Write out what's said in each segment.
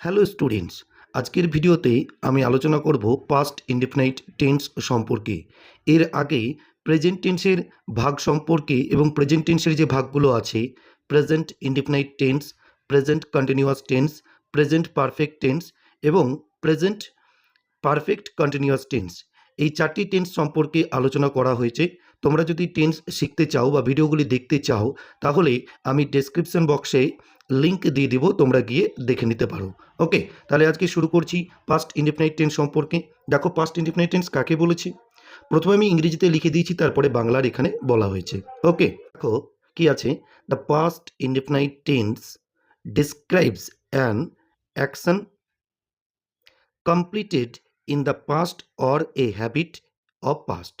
Hello students, আজকের ভিডিওতে আমি আলোচনা করব পাস্ট ইনডিফিনাইট টেন্স সম্পর্কে। এর আগে প্রেজেন্ট টেন্সের ভাগ সম্পর্কে এবং প্রেজেন্ট টেন্সের যে ভাগগুলো আছে present indefinite tense present continuous tense present perfect tense এবং প্রেজেন্ট পারফেক্ট কন্টিনিউয়াস টেন্স এই চারটি টেন্স সম্পর্কে আলোচনা করা হয়েছে। তোমরা যদি টেন্স শিখতে চাও বা ভিডিওগুলি দেখতে চাও, তাহলে আমি ডেসক্রিপশন বক্সে লিঙ্ক দিয়ে দিব, তোমরা গিয়ে দেখে নিতে পারো। ওকে তাহলে আজকে শুরু করছি পাস্ট ইনডিফিনাইট টেন্স সম্পর্কে। দেখো পাস্ট ইনডিফিনাইট টেন্স কাকে বলেছি? প্রথমে আমি ইংরেজিতে লিখে দিয়েছি, তারপরে বাংলার এখানে বলা হয়েছে। ওকে দেখো কি আছে? The past indefinite tense describes an action completed in the past or a habit of past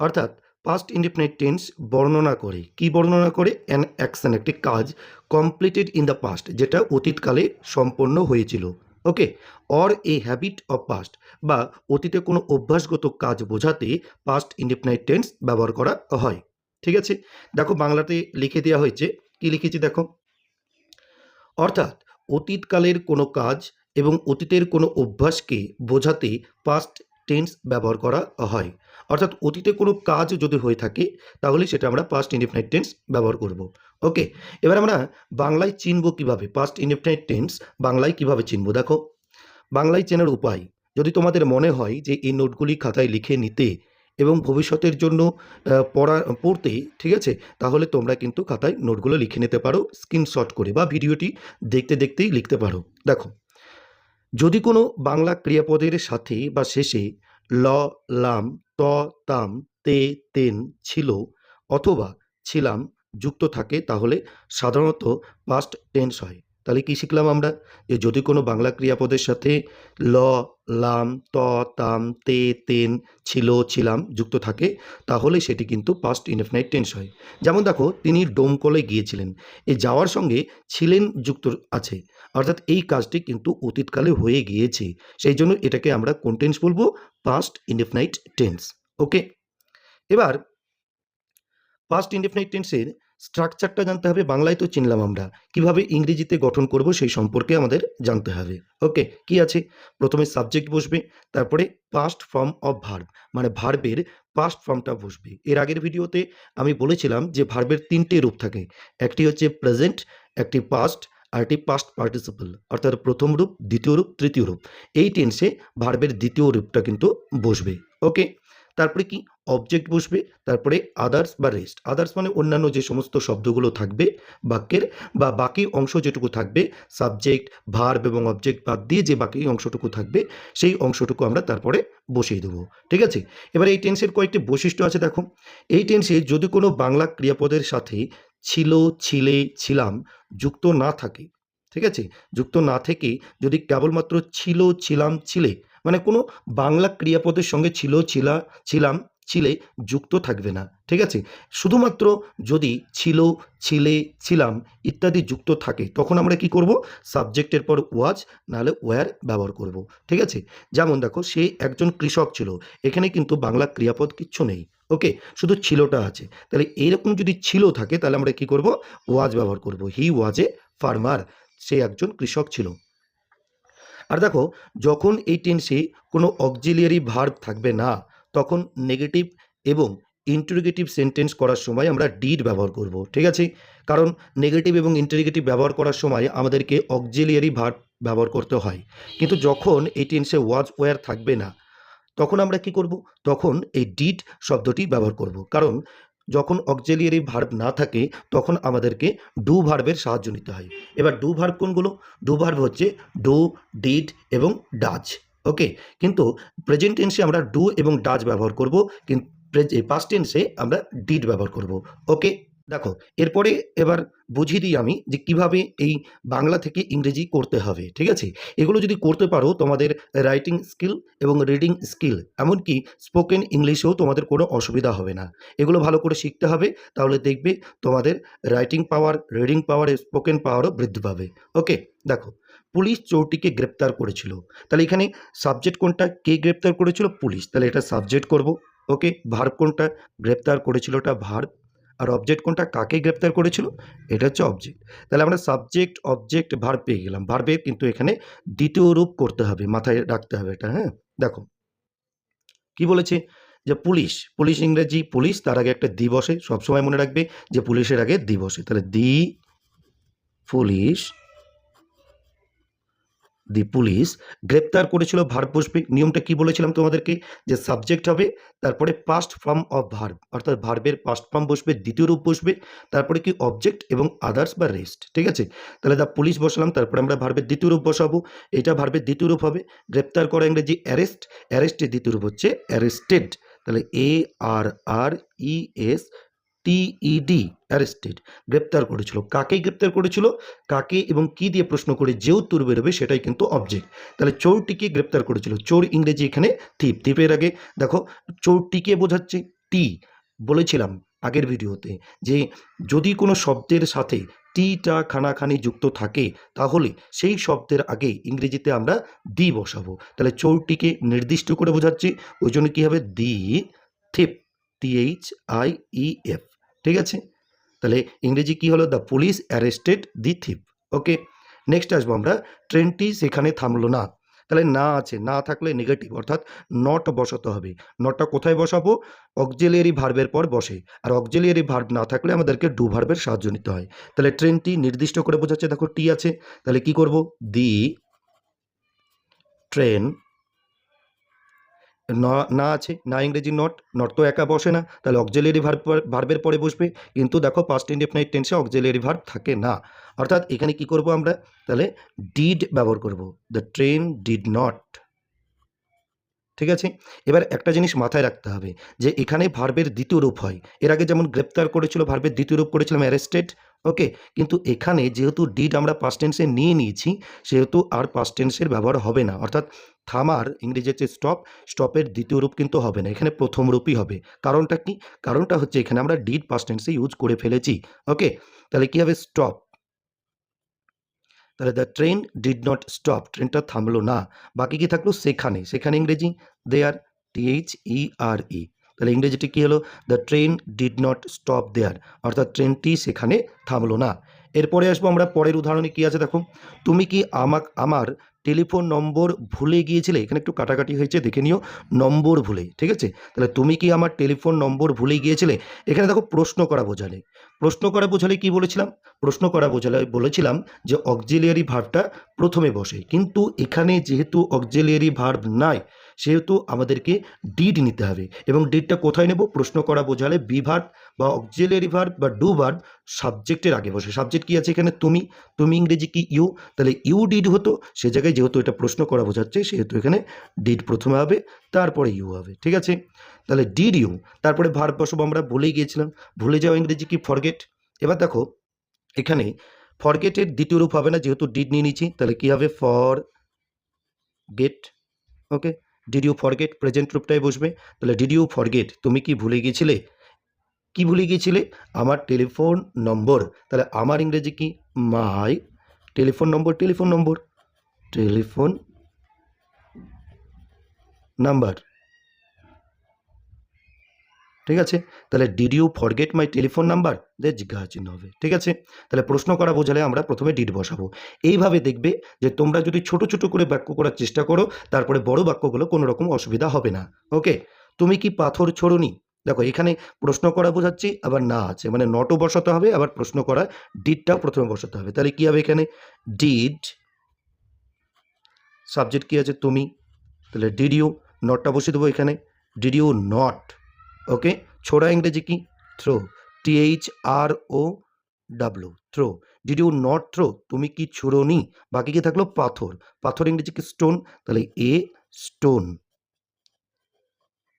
অর্থাৎ পাস্ট ইনডিফিনাইট টেন্স বর্ণনা করে। কি বর্ণনা করে? অ্যান অ্যাকশন একটি কাজ কমপ্লিটেড ইন দ্য পাস্ট যেটা অতীতকালে সম্পন্ন হয়েছিল। Okay or a habit of past বা অতীতে কোনো অভ্যাসগত কাজ বোঝাতে পাস্ট ইনডিফিনাইট টেন্স ব্যবহার করা হয়। ঠিক আছে? দেখো, বাংলাতে লিখে দেওয়া হয়েছে। কি লিখেছি দেখো? অর্থাৎ, অতীতকালের কোনো কাজ এবং অতীতের কোনো অভ্যাসকে বোঝাতে পাস্ট টেন্স ব্যবহার করা হয়। অর্থাৎ অতীতে কোনো কাজ যদি হয়ে থাকে, তাহলে সেটা আমরা পাস্ট ইনডিফিনাইট টেন্স ব্যবহার করব। ওকে এবার আমরা বাংলায় চিনব কীভাবে? পাস্ট ইনডিফিনাইট টেন্স বাংলায় কীভাবে চিনব? দেখো, বাংলায় চেনার উপায়, যদি তোমাদের মনে হয় যে এই নোটগুলি খাতায় লিখে নিতে এবং ভবিষ্যতের জন্য পড়া, পড়তে, ঠিক আছে? তাহলে তোমরা কিন্তু খাতায় নোটগুলো লিখে নিতে পারো স্ক্রিনশট করে বা ভিডিওটি দেখতে দেখতেই লিখতে পারো। দেখো, যদি কোনো বাংলা ক্রিয়াপদের সাথে বা শেষে ল, লাম, ত, তাম, তে, তেন ছিল অথবা ছিলাম, যুক্ত থাকে তাহলে সাধারণত পাস্ট টেন্স হয়। তাহলে কি শিখলাম আমরা? যে যদি কোনো বাংলা ক্রিয়াপদের সাথে ল, লাম, ত, তাম, তে, তেন, ছিল, ছিলাম যুক্ত থাকে, তাহলে সেটি কিন্তু পাস্ট ইনডেফিনাইট টেন্স হয়। যেমন দেখো, তিনি ডোমকলে গিয়েছিলেন। এই যাওয়ার সঙ্গে ছিলেন যুক্ত আছে। অর্থাৎ এই কাজটি কিন্তু অতীতকালে হয়ে গিয়েছে। সেই জন্য এটাকে আমরা কোন টেন্স বলব? পাস্ট ইনডেফিনাইট টেন্স ওকে এবার পাস্ট ইনডেফিনাইট টেন্সের স্ট্রাকচারটা জানতে হবে, বাংলায় তো চিনলাম আমরা। কীভাবে ইংরেজিতে গঠন করব সেই সম্পর্কে আমাদের জানতে হবে। ওকে কি আছে? প্রথমে সাবজেক্ট বসবে, তারপরে পাস্ট ফর্ম অফ ভার্ব মানে ভার্বের পাস্ট ফর্মটা বসবে। এর আগের ভিডিওতে আমি বলেছিলাম যে ভার্বের তিনটে রূপ থাকে। একটি হচ্ছে প্রেজেন্ট একটি পাস্ট আর একটি পাস্ট পার্টিসিপল অর্থাৎ প্রথম রূপ, দ্বিতীয় রূপ, তৃতীয় রূপ। এই টেন্সে ভার্বের দ্বিতীয় রূপটা কিন্তু বসবে। ওকে তারপরে কি? অবজেক্ট বসবে, তারপরে আদার্স বা রেস্ট আদার্স মানে অন্যান্য যে সমস্ত শব্দগুলো থাকবে, বাক্যের বা বাকি অংশ যেটুকু থাকবে সাবজেক্ট ভার্ব এবং অবজেক্ট বাদ দিয়ে যে বাকি অংশটুকু থাকবে, সেই অংশটুকু আমরা তারপরে বসিয়ে দেবো। ঠিক আছে? এবার এই টেন্সের কয়েকটি বৈশিষ্ট্য আছে, দেখো। এই টেন্সে যদি কোনো বাংলা ক্রিয়াপদের সাথে ছিল, ছিলে, ছিলাম যুক্ত না থাকে, ঠিক আছে? যুক্ত না থেকে যদি কেবলমাত্র ছিল, ছিলাম, ছিলে মানে কোনো বাংলা ক্রিয়াপদের সঙ্গে ছিল, ছিলা, ছিলাম ছিলে যুক্ত থাকবে না, ঠিক আছে? শুধুমাত্র যদি ছিল, ছিলে, ছিলাম ইত্যাদি যুক্ত থাকে, তখন আমরা কি করব? সাবজেক্টের পর ওয়াজ, নাহলে ওয়ার ব্যবহার করব, ঠিক আছে? যেমন দেখো, সে একজন কৃষক ছিল, এখানে কিন্তু বাংলা ক্রিয়াপদ কিচ্ছু নেই, ওকে? শুধু ছিলটা আছে, তাহলে এইরকম যদি ছিল থাকে, তাহলে আমরা কি করব? ওয়াজ ব্যবহার করব হি ওয়াজ এ ফার্মার সে একজন কৃষক ছিল। আর দেখো, যখন এই টেন্সে কোনো অক্সিলিয়ারি ভার্ব থাকবে না তখন নেগেটিভ এবং ইন্টারোগেটিভ সেন্টেন্স করার সময় আমরা ডিড ব্যবহার করব, ঠিক আছে? কারণ নেগেটিভ এবং ইন্টারোগেটিভ ব্যবহার করার সময় আমাদেরকে অক্সিলিয়ারি ভার্ব ব্যবহার করতে হয়। কিন্তু যখন এই টেন্সে ওয়াজ ওয়্যার থাকবে না, তখন আমরা কি করব? তখন এই ডিড শব্দটি ব্যবহার করব। কারণ যখন অক্সিলিয়ারি ভার্ব না থাকে, তখন আমাদেরকে ডু ভার্বের সাহায্য নিতে হয়। এবার ডু ভার্ব কোনগুলো? ডু ভার্ব হচ্ছে ডু ডিড এবং ডাজ ওকে কিন্তু প্রেজেন্ট টেন্সে আমরা ডু এবং ডাজ ব্যবহার করব, কিন্তু পাস্ট টেন্সে আমরা ডিড ব্যবহার করব। ওকে দেখো, এরপরে এবার বুঝিয়ে দিই আমি যে কীভাবে এই বাংলা থেকে ইংরেজি করতে হবে, ঠিক আছে? এগুলো যদি করতে পারো তোমাদের রাইটিং স্কিল এবং রিডিং স্কিল এমনকি স্পোকেন ইংলিশেও তোমাদের কোনো অসুবিধা হবে না। এগুলো ভালো করে শিখতে হবে, তাহলে দেখবে তোমাদের writing power reading power spoken পাওয়ারও বৃদ্ধি পাবে। ওকে দেখো, পুলিশ চোরটিকে গ্রেপ্তার করেছিল। তাহলে এখানে সাবজেক্ট কোনটা, কে গ্রেপ্তার করেছিল? পুলিশ। তাহলে এটা সাবজেক্ট করব। ওকে ভার্ব কোনটা গ্রেপ্তার করেছিল ওটা ভার্ব আর অবজেক্ট কোনটা কাকে গ্রেপ্তার করেছিল? এটা হচ্ছে অবজেক্ট তাহলে আমরা সাবজেক্ট অবজেক্ট ভার পেয়ে গেলাম। ভার্বের কিন্তু এখানে দ্বিতীয় রূপ করতে হবে, মাথায় রাখতে হবে এটা হ্যাঁ? দেখো, কি বলেছে? যে পুলিশ পুলিশ ইংরেজি, পুলিশ তার আগে একটা দি বসে সবসময় মনে রাখবে যে পুলিশের আগে দি বসে তাহলে দি, পুলিশ দি পুলিশ গ্রেপ্তার করেছিল ভার্ব বসবে নিয়মটা কি বলেছিলাম তোমাদেরকে? যে সাবজেক্ট হবে, তারপরে পাস্ট ফর্ম অফ ভার্ব অর্থাৎ ভার্বের পাস্ট ফর্ম বসবে, দ্বিতীয় রূপ বসবে, তারপরে কি অবজেক্ট এবং আদার্স বা রেস্ট ঠিক আছে? তাহলে দা পুলিশ বসালাম, তারপরে আমরা ভার্বের দ্বিতীয় রূপ বসাবো। এটা ভার্বের দ্বিতীয় রূপ হবে। গ্রেপ্তার করা ইংরেজি অ্যারেস্ট অ্যারেস্টের দ্বিতীয় রূপ হচ্ছে অ্যারেস্টেড তাহলে A R R E S TED arrested গ্রেপ্তার করেছিল। কাকে গ্রেপ্তার করেছিল? কাকে এবং কি দিয়ে প্রশ্ন করে যে উত্তর বেরোবে সেটাই কিন্তু অবজেক্ট তাহলে চোরটিকে গ্রেপ্তার করেছিল। চোর ইংরেজি এখানে থিপ থিপের আগে দেখো চোরটিকে বোঝাচ্ছে? টি বলেছিলাম আগের ভিডিওতে যে যদি কোনো শব্দের সাথে টিটা খানাখানি যুক্ত থাকে, তাহলে সেই শব্দের আগে ইংরেজিতে আমরা দি বসাবো। তাহলে চোরটিকে নির্দিষ্ট করে বোঝাচ্ছি, ওই জন্য কী হবে? The thief TH I E F ঠিক আছে? তাহলে ইংরেজি কি হলো? The police arrested the thief okay next আসব আমরা। ট্রেনটি সেখানে থামলো না। তাহলে না আছে, না থাকলে নেগেটিভ অর্থাৎ নট বসাতে হবে। নটটা কোথায় বসাবো? অক্সিলিয়ারি ভার্বের পর বসে। আর অক্সিলিয়ারি ভার্ব না থাকলে আমাদেরকে ডু ভার্বের সাহায্য নিতে হয়। তাহলে ট্রেনটি নির্দিষ্ট করে বোঝাচ্ছে, দেখো টি আছে? তাহলে কি করব? দি ট্রেন না আছে, না ইংরেজি নট নট তো একা বসে না। তাহলে অক্সিলিয়ারি ভার্ব ভার্বের পরে বসবে। কিন্তু দেখো পাস্ট ইন্ডিফিনাইট টেন্সে অক্সিলিয়ারি ভার্ব থাকে না। অর্থাৎ এখানে কি করব আমরা? তাহলে ডিড ব্যবহার করব। দ্য ট্রেন ডিড নট ঠিক আছে? এবার একটা জিনিস মাথায় রাখতে হবে যে এখানে ভার্বের দ্বিতীয় রূপ হয়। এর আগে যেমন গ্রেপ্তার করেছিল ভার্বের দ্বিতীয় রূপ করেছিলাম অ্যারেস্টেড ওকে কিন্তু এখানে যেহেতু ডিড আমরা পাস্ট টেন্সে নিয়ে নিয়েছি, সেহেতু আর পাস্ট টেন্সের ব্যবহার হবে না। অর্থাৎ থামার ইংরেজি হচ্ছে স্টপ স্টপের দ্বিতীয় রূপ কিন্তু হবে না, এখানে প্রথম রূপই হবে। কারণটা কি? কারণটা হচ্ছে এখানে আমরা ডিড পাস্ট টেন্সে ইউজ করে ফেলেছি। ওকে তাহলে কি হবে? স্টপ তাহলে the train did not stop ট্রেনটা থামলো না। বাকি কি থাকল? সেখানে সেখানে ইংরেজি দে দেয়ার টিএইচ ই আর ই তাহলে ইংরেজিটি কী হলো? The train did not stop there অর্থাৎ ট্রেনটি সেখানে থামলো না। এরপরে আসব আমরা, পরের উদাহরণে কী আছে দেখো? তুমি কি আমাক, আমার টেলিফোন নম্বর ভুলে গিয়েছিলে? এখানে একটু কাটাকাটি হয়েছে, দেখে নিও। নম্বর ভুলে, ঠিক আছে? তাহলে তুমি কি আমার টেলিফোন নম্বর ভুলে গিয়েছিলে? এখানে দেখো, প্রশ্ন করা বোঝালে। প্রশ্ন করা বোঝালে কি বলেছিলাম? প্রশ্ন করা বোঝালে, বলেছিলাম যে অক্সিলিয়ারি ভার্বটা প্রথমে বসে। কিন্তু এখানে যেহেতু অক্সিলিয়ারি ভার্ব নাই সেহেতু আমাদেরকে ডিড নিতে হবে। এবং ডিডটা কোথায় নেব? প্রশ্ন করা বোঝালে বি ভার্ব বা অক্সিলিয়ারি ভার্ব বা ডু ভার্ব সাবজেক্টের আগে বসে। সাবজেক্ট কি আছে এখানে? তুমি। তুমি ইংরেজি কি? ইউ তাহলে ইউ ডিড হতো। সে জায়গায় যেহেতু এটা প্রশ্ন করা বোঝাচ্ছে, সেহেতু এখানে ডিড প্রথমে হবে, তারপরে ইউ হবে। ঠিক আছে? তাহলে ডিড ইউ তারপরে ভার্ব বসব আমরা। ভুলেই গিয়েছিলাম। ভুলে যাওয়া ইংরেজি কি? ফরগেট এবার দেখো, এখানে ফরগেটের দ্বিতীয় রূপ হবে না, যেহেতু ডিড নিয়ে নিচ্ছি তাহলে কি হবে? Forget okay did you forget present রূপটাই বসবে। তাহলে ডিড ইউ ফরগেট তুমি কি ভুলে গিয়েছিলে? কি ভুলে গিয়েছিলে? আমার টেলিফোন নম্বর তাহলে, আমার ইংরেজি কি? My telephone number telephone number telephone number ঠিক আছে? তাহলে did you forget my telephone number যে জিজ্ঞাসা চিহ্ন হবে ঠিক আছে? তাহলে প্রশ্ন করা বোঝালে আমরা প্রথমে ডিড বসাবো। এইভাবে দেখবে যে তোমরা যদি ছোট ছোট করে বাক্য করার চেষ্টা করো, তারপরে বড় বাক্যগুলো কোনো রকম অসুবিধা হবে না। ওকে তুমি কি পাথর ছোড়নি? দেখো, এখানে প্রশ্ন করা বোঝাচ্ছি, আবার না আছে। মানে নটও বসাতে হবে, আবার প্রশ্ন করা ডিডটাও প্রথমে বসাতে হবে। তাহলে কী হবে এখানে? ডিড সাবজেক্ট কী আছে? তুমি। তাহলে ডিড ইউ নটটা বসিয়ে দেবো এখানে। ডিড ইউ নট ওকে ছোড়া ইংরেজি কি throw TH R O W throw did you not throw তুমি কি ছুড়োনি বাকি কি থাকল পাথর পাথর ইংরেজি কি স্টোন তাহলে এ স্টোন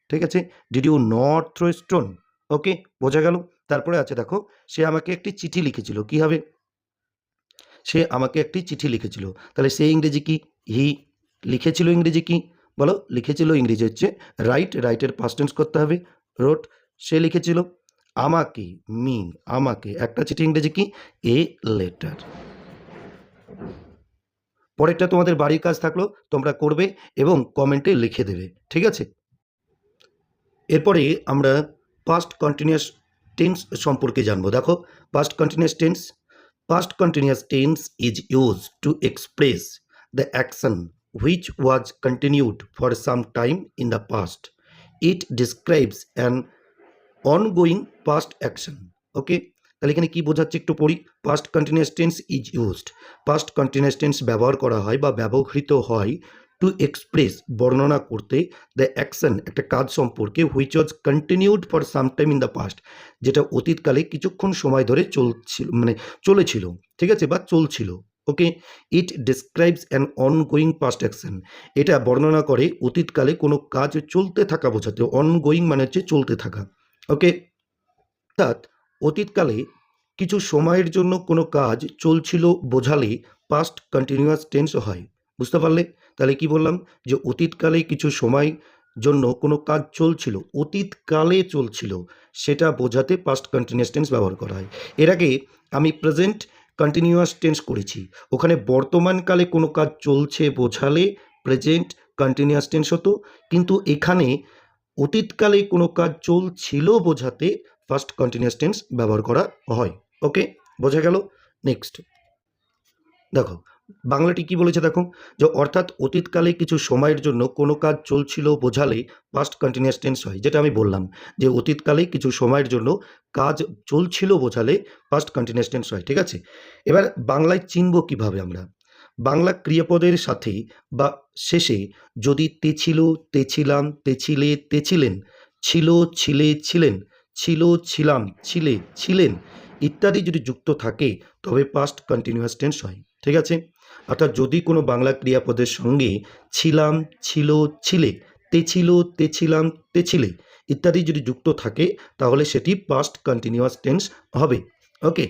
ঠিক আছে did you not throw stone okay বোঝা গেল তারপরে আছে দেখো সে আমাকে একটি চিঠি লিখেছিল কি হবে সে আমাকে একটি চিঠি লিখেছিল তাহলে সে ইংরেজি কি হি লিখেছিল ইংরেজি কি বলো লিখেছিল ইংরেজি হচ্ছে রাইট রাইটের পাস্ট টেন্স করতে হবে রোট সে লিখেছিল, আমাকে মি আমাকে, একটা চিঠি ইংরেজি কি? এ লেটার পরেরটা তোমাদের বাড়ির কাজ থাকল, তোমরা করবে এবং কমেন্টে লিখে দেবে, ঠিক আছে? এরপরে আমরা পাস্ট কন্টিনিউয়াস টেন্স সম্পর্কে জানব। দেখো past continuous tense past continuous tense is use to express the action which was continued for some time in the past it describes an ongoing past action okay তাহলে এখানে কী বোঝাচ্ছে একটু পড়ি? Past continuous tense is used past continuous tense ব্যবহার করা হয় বা ব্যবহৃত হয় টু এক্সপ্রেস বর্ণনা করতে দ্য অ্যাকশন একটা কাজ সম্পর্কে which was continued for some time in the past যেটা অতীতকালে কিছুক্ষণ সময় ধরে চলছিল মানে চলেছিল, ঠিক আছে? বা চলছিল। Okay it describes an ongoing past action এটা বর্ণনা করে অতীতকালে কোনো কাজ চলতে থাকা বোঝাতে অনগোয়িং মানে হচ্ছে চলতে থাকা। ওকে, অর্থাৎ অতীতকালে কিছু সময়ের জন্য কোনো কাজ চলছিল বোঝালে পাস্ট কন্টিনিউয়াস টেন্স হয়। বুঝতে পারলে? তাহলে কি বললাম? যে অতীতকালে কিছু সময় জন্য কোনো কাজ চলছিল, অতীতকালে চলছিল, সেটা বোঝাতে পাস্ট কন্টিনিউয়াস টেন্স ব্যবহার করা হয়। এর আগে আমি প্রেজেন্ট কন্টিনিউয়াস টেন্স করেছি। ওখানে বর্তমানকালে কোনো কাজ চলছে বোঝালে প্রেজেন্ট কন্টিনিউয়াস টেন্স হতো, কিন্তু এখানে অতীতকালে কোনো কাজ চলছিল বোঝাতে ফার্স্ট কন্টিনিউয়াস টেন্স ব্যবহার করা হয়। ওকে বোঝা গেল? নেক্সট দেখো বাংলাটি কি বলেছে দেখো? যে অর্থাৎ অতীতকালে কিছু সময়ের জন্য কোনো কাজ চলছিল বোঝালে পাস্ট কন্টিনিউয়াস টেন্স হয়, যেটা আমি বললাম। যে অতীতকালে কিছু সময়ের জন্য কাজ চলছিল বোঝালে পাস্ট কন্টিনিউয়াস টেন্স হয়, ঠিক আছে? এবার বাংলায় চিনব কীভাবে আমরা? বাংলা ক্রিয়াপদের সাথে বা শেষে যদি তেছিল তেছিলাম তেছিলে তেছিলেন ছিল ছিলে ছিলেন, ছিল, ছিলাম, ছিলে, ছিলেন ইত্যাদি যদি যুক্ত থাকে, তবে পাস্ট কন্টিনিউয়াস টেন্স হয়। ঠিক আছে? অর্থাৎ যদি কোনো বাংলা ক্রিয়াপদের সঙ্গে ছিলাম, ছিল, ছিলে, তে ছিল, তে ছিলাম, তে ছিলে ইত্যাদি যদি যুক্ত থাকে, তাহলে সেটি পাস্ট কন্টিনিউয়াস টেন্স হবে। ওকে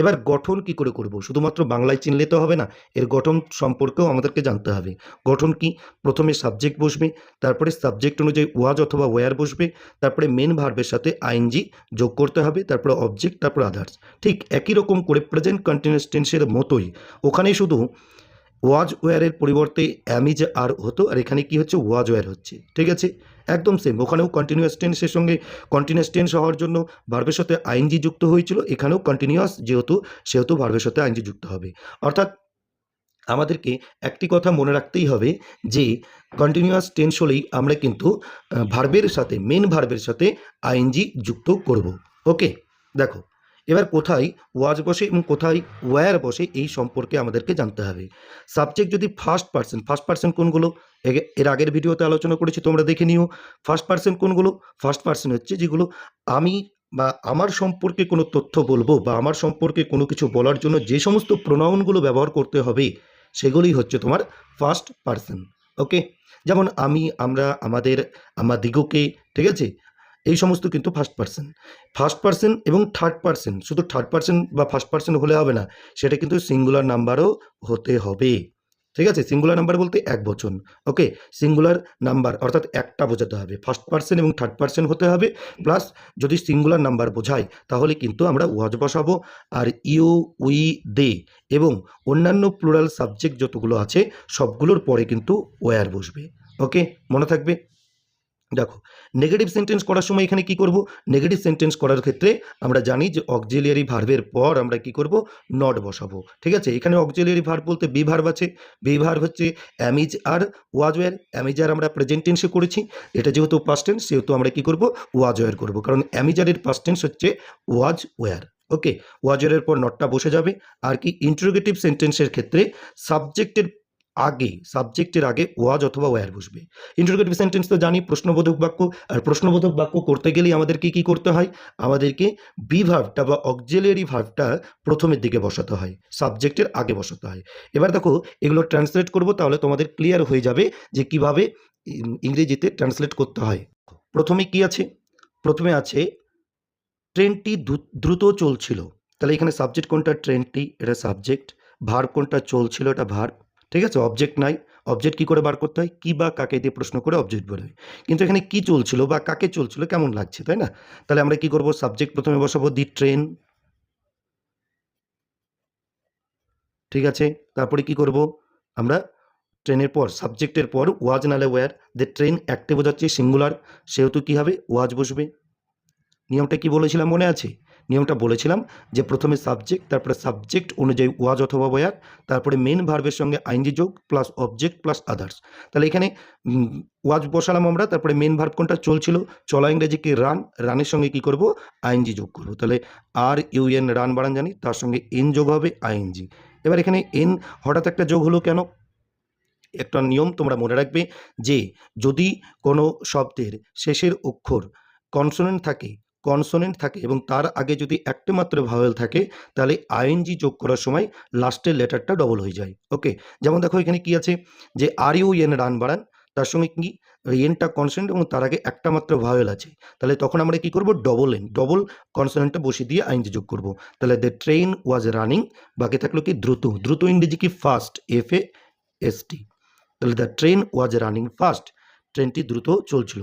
এবার গঠন কি করে করব? শুধুমাত্র বাংলায় চিনলে তো হবে না, এর গঠন সম্পর্কেও আমাদেরকে জানতে হবে। গঠন কি? প্রথমে সাবজেক্ট বসবে, তারপরে সাবজেক্ট অনুযায়ী ওয়াজ অথবা ওয়ার বসবে, তারপরে মেন ভার্বের সাথে আইনজি যোগ করতে হবে, তারপরে অবজেক্ট তারপর আদার্স ঠিক একই রকম করে প্রেজেন্ট কন্টিনিউয়াস টেন্সের মতোই। ওখানে শুধু ওয়াজ ওয়ারের পরিবর্তে অ্যামিজ আর হতো, আর এখানে কি হচ্ছে? ওয়াজ ওয়ার হচ্ছে। ঠিক আছে? একদম সেম ওখানেও কন্টিনিউয়াস টেন্সের সঙ্গে কন্টিনিউয়াস টেন্স হওয়ার জন্য ভার্বের সাথে আইনজি যুক্ত হয়েছিল। এখানেও কন্টিনিউয়াস যেহেতু, সেহেতু ভার্বের সাথে আইনজি যুক্ত হবে। অর্থাৎ আমাদেরকে একটি কথা মনে রাখতেই হবে যে কন্টিনিউয়াস টেন্স হলেই আমরা কিন্তু ভার্বের সাথে মেন ভার্বের সাথে আইনজি যুক্ত করব। ওকে দেখো এবার কোথায় ওয়াজ বসে এবং কোথায় ওয়্যার বসে এই সম্পর্কে আমাদেরকে জানতে হবে। সাবজেক্ট যদি ফার্স্ট পার্সন ফার্স্ট পার্সন কোনগুলো? এর আগের ভিডিওতে আলোচনা করেছি, তোমরা দেখে নিও। ফার্স্ট পার্সন কোনগুলো? ফার্স্ট পার্সন হচ্ছে যেগুলো আমি বা আমার সম্পর্কে কোনো তথ্য বলব বা আমার সম্পর্কে কোনো কিছু বলার জন্য যে সমস্ত প্রোনাউনগুলো ব্যবহার করতে হবে, সেগুলোই হচ্ছে তোমার ফার্স্ট পার্সন ওকে যেমন আমি, আমরা, আমাদের আমাদিগকে ঠিক আছে? এই সমস্ত কিন্তু ফার্স্ট পার্সন ফার্স্ট পার্সন এবং থার্ড পার্সন শুধু থার্ড পার্সন বা ফার্স্ট পার্সন হলে হবে না, সেটা কিন্তু সিঙ্গুলার নাম্বারও হতে হবে। ঠিক আছে? সিঙ্গুলার নাম্বার বলতে এক বচন। ওকে সিঙ্গুলার নাম্বার অর্থাৎ একটা বোঝাতে হবে। ফার্স্ট পার্সন এবং থার্ড পার্সন হতে হবে প্লাস যদি সিঙ্গুলার নাম্বার বোঝায় তাহলে কিন্তু আমরা ওয়াজ বসাবো। আর ইউ উই দে এবং অন্যান্য প্লুরাল সাবজেক্ট যতগুলো আছে, সবগুলোর পরে কিন্তু ওয়ার বসবে। ওকে মনে থাকবে? দেখো নেগেটিভ সেন্টেন্স করার সময় এখানে কি করব? নেগেটিভ সেন্টেন্স করার ক্ষেত্রে আমরা জানি যে অক্সিলিয়ারি ভার্বের পর আমরা কি করব? নট বসাবো। ঠিক আছে? এখানে অক্সিলিয়ারি ভার্ব বলতে বি ভার্ব আছে বি ভার্ব হচ্ছে am is R was were am is are আমরা প্রেজেন্ট টেন্সে করেছি। এটা যেহেতু পাস্ট টেন্স সেহেতু আমরা কি করব? ওয়াজওয়ার করব। কারণ অ্যামিজারের পাস্ট টেন্স হচ্ছে ওয়াজ ওয়ার ওকে ওয়াজওয়ারের পর নটটা বসে যাবে। আর কি ইন্টারোগেটিভ সেন্টেন্সের ক্ষেত্রে সাবজেক্টের আগে সাবজেক্টের আগে ওয়াজ অথবা ওয়্যার বসবে। ইন্টারোগেটিভ সেন্টেন্স তো জানি, প্রশ্নবোধক বাক্য, আর প্রশ্নবোধক বাক্য করতে গেলেই আমাদেরকে কি করতে হয়? আমাদেরকে বি ভার্বটা বা অক্সিলিয়ারি ভার্বটা প্রথমের দিকে বসাতে হয় সাবজেক্টের আগে বসাতে হয়। এবার দেখো, এগুলো ট্রান্সলেট করব, তাহলে তোমাদের ক্লিয়ার হয়ে যাবে যে কীভাবে ইংরেজিতে ট্রান্সলেট করতে হয়। প্রথমে কি আছে? প্রথমে আছে ট্রেনটি দ্রুত চলছিল। তাহলে এখানে সাবজেক্ট কোনটা? ট্রেনটি এটা সাবজেক্ট ভার্ব কোনটা চলছিল? এটা ভার্ব ঠিক আছে? অবজেক্ট নাই। অবজেক্ট কী করে বার করতে হয়? কী বা কাকে দিয়ে প্রশ্ন করে অবজেক্ট বেরোয় কিন্তু এখানে কি চলছিল বা কাকে চলছিল কেমন লাগছে, তাই না? তাহলে আমরা কি করব? সাবজেক্ট প্রথমে বসাবো দি ট্রেন ঠিক আছে? তারপরে কি করব? আমরা ট্রেনের পর সাবজেক্টের পর ওয়াজ নালে ওয়ার দ্য ট্রেন একটে বোঝাচ্ছে সিঙ্গুলার সেহেতু কী হবে? ওয়াজ বসবে। নিয়মটা কি বলেছিলাম মনে আছে? নিয়মটা বলেছিলাম যে প্রথমে সাবজেক্ট তারপরে সাবজেক্ট অনুযায়ী ওয়াজ অথবা ওয়ার তারপরে মেন ভার্বের সঙ্গে আইনজি যোগ প্লাস অবজেক্ট প্লাস আদার্স তাহলে এখানে ওয়াজ বসালাম আমরা, তারপরে মেন ভার্ব কোনটা চলছিল? চলা ইংরেজি কি রান রানের সঙ্গে কি করব? আইনজি যোগ করব। তাহলে আর ইউএন রান বাড়ান জানি, তার সঙ্গে এন যোগ হবে আইএনজি এবার এখানে এন হঠাৎ একটা যোগ হলো কেন? একটা নিয়ম তোমরা মনে রাখবে যে যদি কোনো শব্দের শেষের অক্ষর কনসোনেন্ট থাকে কনসোনেন্ট থাকে এবং তার আগে যদি একটা মাত্র ভাওয়েল থাকে, তাহলে আইএনজি যোগ করার সময় লাস্টের লেটারটা ডবল হয়ে যায়। ওকে যেমন দেখো এখানে কি আছে? যে আর ইউ এন রান বাড়ান, তার সঙ্গে কি? এনটা কনসোনেন্ট এবং তার আগে একটা মাত্র ভাওয়েল আছে। তাহলে তখন আমরা কি করব? ডবল এন ডবল কনসোনেন্টটা বসিয়ে দিয়ে আইএনজি যোগ করব। তাহলে দ্য ট্রেন ওয়াজ রানিং বাকি থাকল কি? দ্রুত। দ্রুত ইংরেজি কি? Fast F A S T তাহলে the train was running fast ট্রেনটি দ্রুত চলছিল।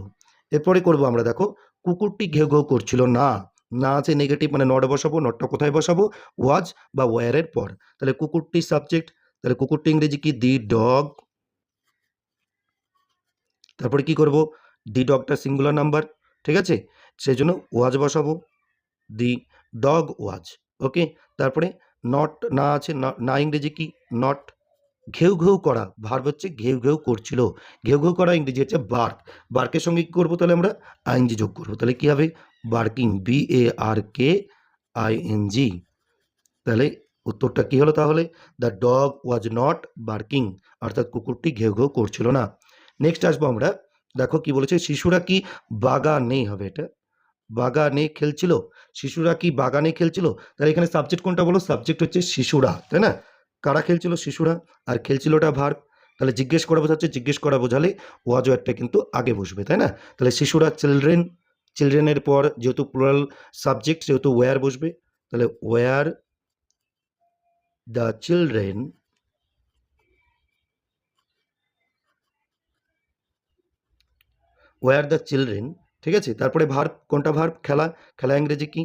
এরপরে করব আমরা দেখো কুকুরটি ঘেউ ঘেউ করছিল, না না আছে নেগেটিভ মানে নট বসাবো নটটা কোথায় বসাবো? ওয়াজ বা ওয়ারের পর। তাহলে কুকুরটি সাবজেক্ট তাহলে কুকুরটি ইংরেজি কি? দি ডগ তারপরে কি করব? দি ডগটা সিঙ্গুলার নাম্বার ঠিক আছে? সেই জন্য ওয়াজ বসাবো দি ডগ ওয়াজ ওকে তারপরে নট না আছে, না- ইংরেজি কি? নট ঘেউ ঘেউ করা ভার্ব হচ্ছে ঘেউ ঘেউ করছিল। ঘেউ ঘেউ করা ইংরেজি হচ্ছে বার্ক বার্কের সঙ্গে কী করব তাহলে আমরা? আইএনজি যোগ করব। তাহলে কী হবে? Barking B A R K I N G তাহলে উত্তরটা কী হলো তাহলে? The dog was not barking অর্থাৎ কুকুরটি ঘেউ ঘেউ করছিল না। নেক্সট আসব আমরা। দেখো কি বলেছে? শিশুরা কি বাগানে হবে এটা? বাগানে খেলছিল? শিশুরা কি বাগানে খেলছিল? তাহলে এখানে সাবজেক্ট কোনটা বলো? সাবজেক্ট হচ্ছে শিশুরা, তাই না? কারা খেলছিল? শিশুরা। আর খেলছিলটা ভার তাহলে জিজ্ঞেস করা বোঝাচ্ছে, জিজ্ঞেস করা বোঝালে ওয়াজ ওয়ারটা কিন্তু আগে বসবে, তাই না? তাহলে শিশুরা চিলড্রেন চিলড্রেনের পর যেহেতু প্লুরাল সাবজেক্ট সেহেতু ওয়্যার বসবে, তাহলে were the children were the children ঠিক আছে? তারপরে ভার্ব কোনটা ভার্ব খেলা। খেলা ইংরেজি কি?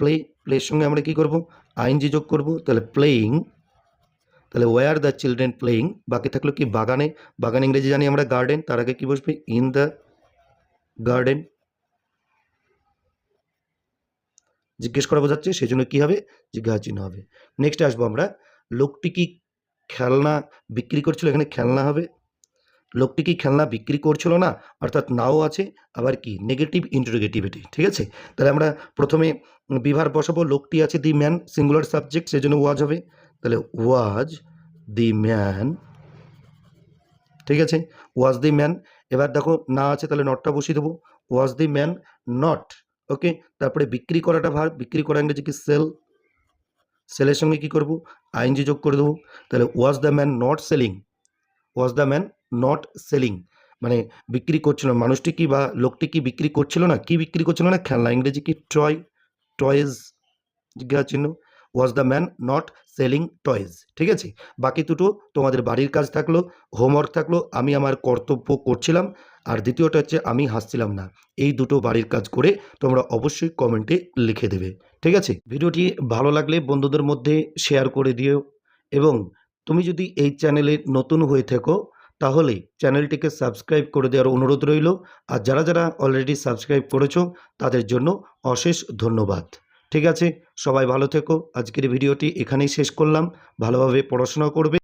প্লে প্লের সঙ্গে আমরা কি করব? আইনজি যোগ করব। তাহলে প্লেয়িং তাহলে ওয়ার দ্য চিলড্রেন প্লেয়িং বাকি থাকল কি বাগানে? বাগান ইংরেজি জানি আমরা গার্ডেন তার আগে কি বসবে? ইন দ্য গার্ডেন জিজ্ঞেস করা বোঝাচ্ছে সেই জন্য কী হবে? জিজ্ঞাসা চিহ্ন হবে। নেক্সট আসব আমরা। লোকটি কি খেলনা বিক্রি করছিল? এখানে খেলনা হবে। লোকটি কি খেলনা বিক্রি করছিল না? অর্থাৎ নাও আছে, আবার কি? নেগেটিভ ইন্টারোগেটিভিটি ঠিক আছে? তাহলে আমরা প্রথমে বিভার বসাবো। লোকটি আছে দি ম্যান সিঙ্গুলার সাবজেক্ট সেজন্য ওয়াজ হবে। তাহলে ওয়াজ দি ম্যান ঠিক আছে? ওয়াজ দি ম্যান এবার দেখো না আছে তাহলে নটটা বসিয়ে দেবো। ওয়াজ দি ম্যান নট ওকে তারপরে বিক্রি করাটা ভার, বিক্রি করা ইংরেজি কি? সেল সেলের সঙ্গে কি করব? আইনজি যোগ করে দেবো। তাহলে was the man not selling was the man not selling মানে বিক্রি করছিল মানুষটি কি বা লোকটি কি বিক্রি করছিল না? কি বিক্রি করছিল না? খেলনা, ইংরেজি কি? টয় টয়েজ জিজ্ঞাসা চিহ্ন। Was the man not selling toys ঠিক আছে? বাকি দুটো তোমাদের বাড়ির কাজ থাকল হোমওয়ার্ক থাকল, আমি আমার কর্তব্য করছিলাম, আর দ্বিতীয়টা হচ্ছে আমি হাসছিলাম না। এই দুটো বাড়ির কাজ করে তোমরা অবশ্যই কমেন্টে লিখে দেবে, ঠিক আছে? ভিডিওটি ভালো লাগলে বন্ধুদের মধ্যে শেয়ার করে দিও, এবং তুমি যদি এই চ্যানেলে নতুন হয়ে থেকো, তাহলে চ্যানেলটিকে সাবস্ক্রাইব করে দেওয়ার অনুরোধ রইল, আর যারা যারা অলরেডি সাবস্ক্রাইব করেছ, তাদের জন্য অশেষ ধন্যবাদ, ঠিক আছে? সবাই ভালো থেকো। আজকের ভিডিওটি এখানেই শেষ করলাম। ভালোভাবে পড়াশোনা করবে।